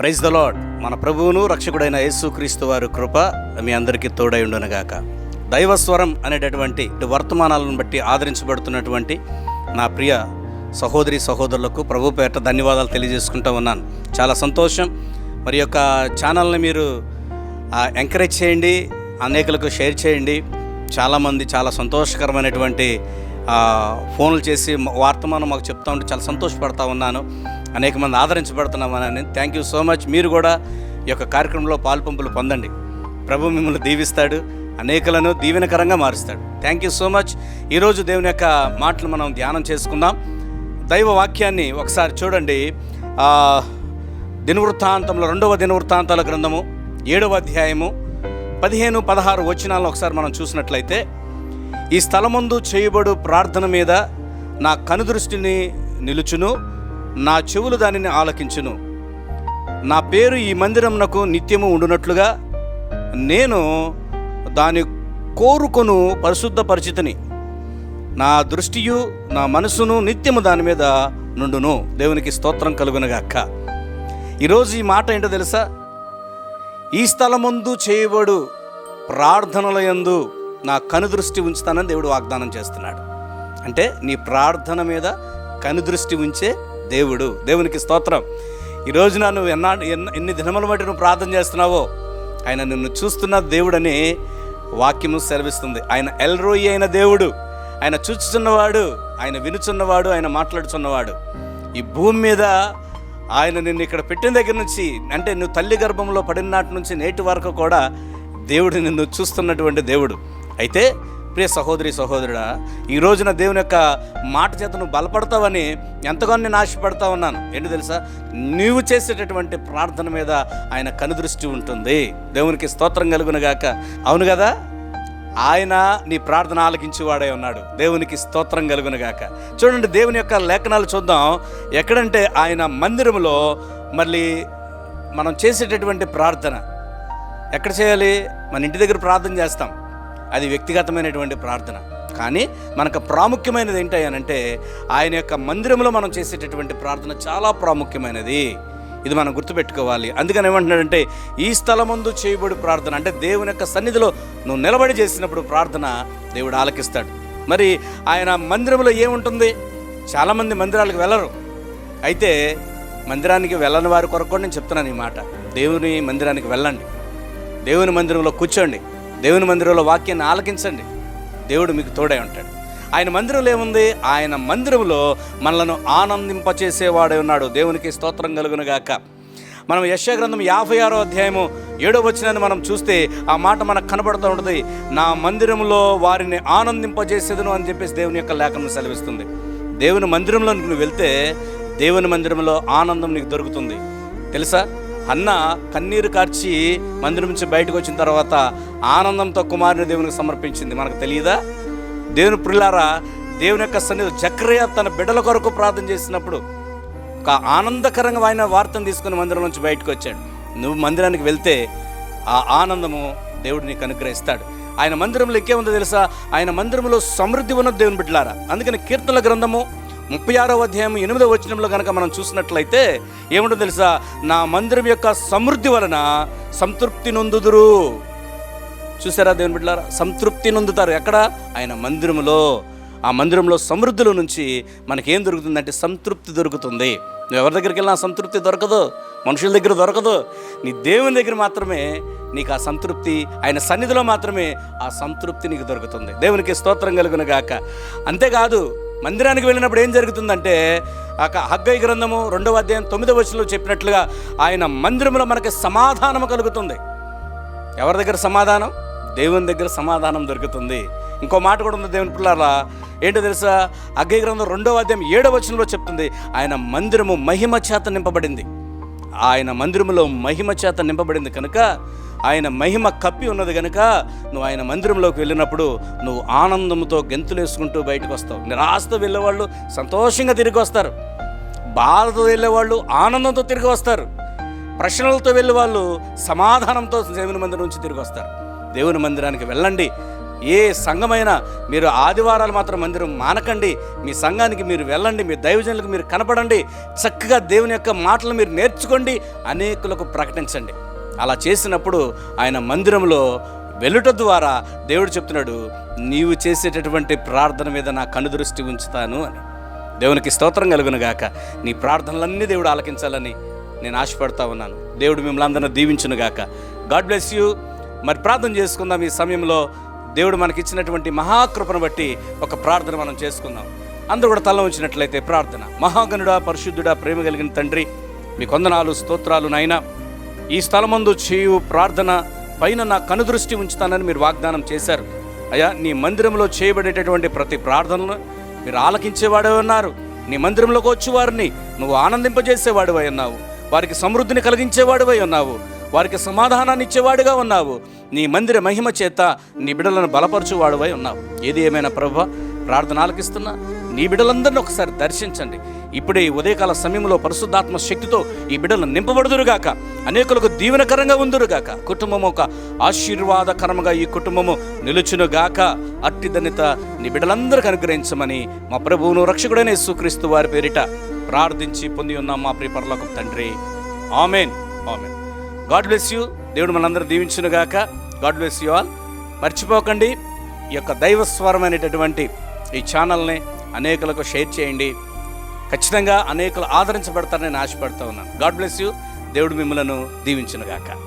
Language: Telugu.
ప్రైజ్ ద లాడ్ మన ప్రభువును రక్షకుడైన యేసుక్రీస్తు వారి కృప మీ అందరికీ తోడై ఉండనుగాక. దైవస్వరం అనేటటువంటి వర్తమానాలను బట్టి ఆదరించబడుతున్నటువంటి నా ప్రియ సహోదరి సహోదరులకు ప్రభు పేట ధన్యవాదాలు తెలియజేసుకుంటూ ఉన్నాను. చాలా సంతోషం. మరి యొక్క ఛానల్ని మీరు ఎంకరేజ్ చేయండి అనేకులకు షేర్ చేయండి. చాలామంది చాలా సంతోషకరమైనటువంటి ఫోన్లు చేసి వార్తమానం మాకు చెప్తా ఉంటే చాలా సంతోషపడతా ఉన్నాను. అనేక మంది ఆదరించబడుతున్నామని థ్యాంక్ యూ సో మచ్ మీరు కూడా ఈ యొక్క కార్యక్రమంలో పాల్పంపులు పొందండి. ప్రభు మిమ్మల్ని దీవిస్తాడు అనేకలను దీవెనకరంగా మారుస్తాడు. థ్యాంక్ యూ సో మచ్ ఈరోజు దేవుని యొక్క మాటలు మనం ధ్యానం చేసుకుందాం. దైవ వాక్యాన్ని ఒకసారి చూడండి. దినవృత్తాంతంలో రెండవ దినవృత్తాంతాల గ్రంథము ఏడవ అధ్యాయము పదిహేను పదహారు వచనాలను ఒకసారి మనం చూసినట్లయితే ఈ స్థలమందు చేయబడు ప్రార్థన మీద నా కనుదృష్టిని నిలుచును నా చెవులు దానిని ఆలకించును. నా పేరు ఈ మందిరమునకు నిత్యము ఉండునట్లుగా నేను దాని కోరుకొను పరిశుద్ధ పరిచితిని. నా దృష్టియు నా మనసును నిత్యము దాని మీద నుండును. దేవునికి స్తోత్రం కలుగునగాక. ఈరోజు ఈ మాట ఏంటో తెలుసా? ఈ స్థలమందు చేయబడు ప్రార్థనల యందు నా కనుదృష్టి ఉంచుతానని దేవుడు వాగ్దానం చేస్తున్నాడు. అంటే నీ ప్రార్థన మీద కనుదృష్టి ఉంచే దేవుడు. దేవునికి స్తోత్రం. ఈరోజు రోజున నువ్వు ఎన్నా ఎన్ని దినముల బట్టి నువ్వు ప్రార్థన చేస్తున్నావో ఆయన నిన్ను చూస్తున్న దేవుడని వాక్యము సెలవిస్తుంది. ఆయన ఎల్రోయి అయిన దేవుడు. ఆయన చూచుచున్నవాడు ఆయన వినుచున్నవాడు ఆయన మాట్లాడుచున్నవాడు. ఈ భూమి మీద ఆయన నిన్ను ఇక్కడ పెట్టిన దగ్గర నుంచి అంటే నువ్వు తల్లి గర్భంలో పడిన నాటి నుంచి నేటి వరకు కూడా దేవుడు నిన్ను చూస్తున్నటువంటి దేవుడు. అయితే ప్రియ సహోదరి సహోదరుడా ఈ రోజున దేవుని యొక్క మాట చేత నువ్వు బలపడతావని ఎంతగానో నేను ఆశపడతా ఉన్నాను. ఏంటి తెలుసా? నీవు చేసేటటువంటి ప్రార్థన మీద ఆయన కనుదృష్టి ఉంటుంది. దేవునికి స్తోత్రం కలుగునగాక. అవును కదా? ఆయన నీ ప్రార్థన ఆలకించేవాడే ఉన్నాడు. దేవునికి స్తోత్రం కలుగునగాక. చూడండి దేవుని యొక్క లేఖనాలు చూద్దాం. ఎక్కడంటే ఆయన మందిరంలో మళ్ళీ మనం చేసేటటువంటి ప్రార్థన. ఎక్కడ చేయాలి? మన ఇంటి దగ్గర ప్రార్థన చేస్తాం. అది వ్యక్తిగతమైనటువంటి ప్రార్థన. కానీ మనకు ప్రాముఖ్యమైనది ఏంటంటే ఆయన యొక్క మందిరంలో మనం చేసేటటువంటి ప్రార్థన చాలా ప్రాముఖ్యమైనది. ఇది మనం గుర్తుపెట్టుకోవాలి. అందుకని ఏమంటున్నాడంటే ఈ స్థలమందు చేయబడి ప్రార్థన అంటే దేవుని యొక్క సన్నిధిలో నువ్వు నిలబడి చేసినప్పుడు ప్రార్థన దేవుడు ఆలకిస్తాడు. మరి ఆయన మందిరంలో ఏముంటుంది? చాలామంది మందిరాలకు వెళ్ళరు. అయితే మందిరానికి వెళ్ళని వారి కొరకు కూడా నేను చెప్తున్నాను ఈ మాట. దేవుని మందిరానికి వెళ్ళండి. దేవుని మందిరంలో కూర్చోండి. దేవుని మందిరంలో వాక్యాన్ని ఆలకించండి. దేవుడు మీకు తోడై ఉంటాడు. ఆయన మందిరంలో ఏముంది? ఆయన మందిరంలో మనలను ఆనందింపచేసేవాడే ఉన్నాడు. దేవునికి స్తోత్రం కలుగునుగాక మనం యశగ్రంథం యాభై ఆరో అధ్యాయము ఏడో వచ్చినని మనం చూస్తే ఆ మాట మనకు కనబడుతూ ఉంటుంది. నా మందిరంలో వారిని ఆనందింపజేసేదను అని చెప్పేసి దేవుని యొక్క లేఖనం సెలవిస్తుంది. దేవుని మందిరంలో నువ్వు వెళ్తే దేవుని మందిరంలో ఆనందం నీకు దొరుకుతుంది. తెలుసా? అన్న కన్నీరు కార్చి మందిరం నుంచి బయటకు వచ్చిన తర్వాత ఆనందంతో కుమారుని దేవునికి సమర్పించింది. మనకు తెలియదా? దేవుని ప్రిలారా దేవుని యొక్క సన్నిధి చక్రయ తన బిడ్డల కొరకు ప్రార్థన చేసినప్పుడు ఒక ఆనందకరంగా ఆయన వార్తను తీసుకుని మందిరం నుంచి బయటకు వచ్చాడు. నువ్వు మందిరానికి వెళ్తే ఆ ఆనందము దేవుడు నీకు అనుగ్రహిస్తాడు. ఆయన మందిరంలో ఇంకేముందో తెలుసా? ఆయన మందిరంలో సమృద్ధి ఉన్న దేవుని బిడ్డలారా. అందుకని కీర్తనల గ్రంథము ముప్పై ఆరో అధ్యాయం ఎనిమిదో వచనంలో కనుక మనం చూసినట్లయితే ఏముంటుందో తెలుసా? నా మందిరం యొక్క సమృద్ధి వలన సంతృప్తి నొందుదురు. చూసారా దేవుని బిడ్డలారా? సంతృప్తి నొందుతారు. ఎక్కడ? ఆయన మందిరంలో ఆ మందిరంలో సమృద్ధుల నుంచి మనకేం దొరుకుతుందంటే సంతృప్తి దొరుకుతుంది. నువ్వు ఎవరి దగ్గరికి వెళ్ళినా సంతృప్తి దొరకదు. మనుషుల దగ్గర దొరకదు. నీ దేవుని దగ్గర మాత్రమే నీకు ఆ సంతృప్తి ఆయన సన్నిధిలో మాత్రమే ఆ సంతృప్తి నీకు దొరుకుతుంది. దేవునికి స్తోత్రం కలుగును గాక. అంతేకాదు మందిరానికి వెళ్ళినప్పుడు ఏం జరుగుతుందంటే ఆ హగ్గై గ్రంథము రెండవ అధ్యాయం తొమ్మిదవ వచనంలో చెప్పినట్లుగా ఆయన మందిరంలో మనకి సమాధానం కలుగుతుంది. ఎవరి దగ్గర సమాధానం? దేవుని దగ్గర సమాధానం దొరుకుతుంది. ఇంకో మాట కూడా ఉంది దేవుని పిల్లారా ఏంటో తెలుసా? అగ్నిగ్రంథం రెండవ అధ్యాయం ఏడవ వచనంలో చెప్తుంది. ఆయన మందిరము మహిమ చేత నింపబడింది. ఆయన మందిరములో మహిమ చేత నింపబడింది కనుక ఆయన మహిమ కప్పి ఉన్నది కనుక నువ్వు ఆయన మందిరంలోకి వెళ్ళినప్పుడు నువ్వు ఆనందంతో గెంతులేసుకుంటూ బయటకు వస్తావు. నిరాశతో వెళ్ళేవాళ్ళు సంతోషంగా తిరిగి వస్తారు. బాధతో వెళ్ళేవాళ్ళు ఆనందంతో తిరిగి వస్తారు. ప్రశ్నలతో వెళ్ళే వాళ్ళు సమాధానంతో దేవుని మందిరం నుంచి తిరిగి వస్తారు. దేవుని మందిరానికి వెళ్ళండి. ఏ సంఘమైనా మీరు ఆదివారాలు మాత్రం మందిరం మానకండి. మీ సంఘానికి మీరు వెళ్ళండి. మీ దైవజనులకు మీరు కనపడండి. చక్కగా దేవుని యొక్క మాటలు మీరు నేర్చుకోండి. అనేకులకు ప్రకటించండి. అలా చేసినప్పుడు ఆయన మందిరంలో వెళ్ళుట ద్వారా దేవుడు చెప్తున్నాడు నీవు చేసేటటువంటి ప్రార్థన మీద నా కనుదృష్టి ఉంచుతాను అని. దేవునికి స్తోత్రం కలుగును గాక. నీ ప్రార్థనలన్నీ దేవుడు ఆలకించాలని నేను ఆశపడతా ఉన్నాను. దేవుడు మిమ్మల్ని అందరిని దీవించును గాక. God bless you. మరి ప్రార్థన చేసుకుందాం ఈ సమయంలో. దేవుడు మనకిచ్చినటువంటి మహాకృపను బట్టి ఒక ప్రార్థన మనం చేసుకుందాం. అందరూ కూడా తల ఉంచినట్లయితే ప్రార్థన. మహాగనుడా పరిశుద్ధుడా ప్రేమ కలిగిన తండ్రి మీ కొందనాలు స్తోత్రాలు నాయన. ఈ స్థలమందు చేయు ప్రార్థన పైన నా కనుదృష్టి ఉంచుతానని మీరు వాగ్దానం చేశారు. అయ్యా నీ మందిరంలో చేయబడేటటువంటి ప్రతి ప్రార్థనను మీరు ఆలకించేవాడే ఉన్నారు. నీ మందిరంలోకి వచ్చి వారిని నువ్వు ఆనందింపజేసేవాడివై ఉన్నావు. వారికి సమృద్ధిని కలిగించేవాడివై ఉన్నావు. వారికి సమాధానాన్ని ఇచ్చేవాడుగా ఉన్నావు. నీ మందిర మహిమ చేత నీ బిడ్డలను బలపరచువాడువై ఉన్నావు. ఏది ఏమైనా ప్రభు ప్రార్థన ఆలకిస్తున్నా నీ బిడ్డలందరినీ ఒకసారి దర్శించండి. ఇప్పుడే ఈ ఉదయకాల సమయంలో పరిశుద్ధాత్మ శక్తితో ఈ బిడ్డలు నింపబడుదురుగాక. అనేకులకు దీవెనకరంగా ఉందురుగాక. కుటుంబం ఒక ఆశీర్వాదకరంగా ఈ కుటుంబము నిలుచునుగాక. అట్టి నీ బిడ్డలందరికీ అనుగ్రహించమని మా ప్రభువును రక్షకుడైన యేసుక్రీస్తు వారి పేరిట ప్రార్థించి పొంది ఉన్నాం మా ప్రియపరలోకం తండ్రి. Amen. Amen. God bless you. దేవుడు మనందరూ దీవించునుగాక. God bless you all. మర్చిపోకండి. ఈ యొక్క దైవస్వరమైనటువంటి ఈ ఛానల్ని అనేకులకు షేర్ చేయండి. ఖచ్చితంగా అనేకులు ఆదరించబడతారని నేను ఆశపడుతూ ఉన్నాను. God bless you. దేవుడు మిమ్మలను దీవించునుగాక.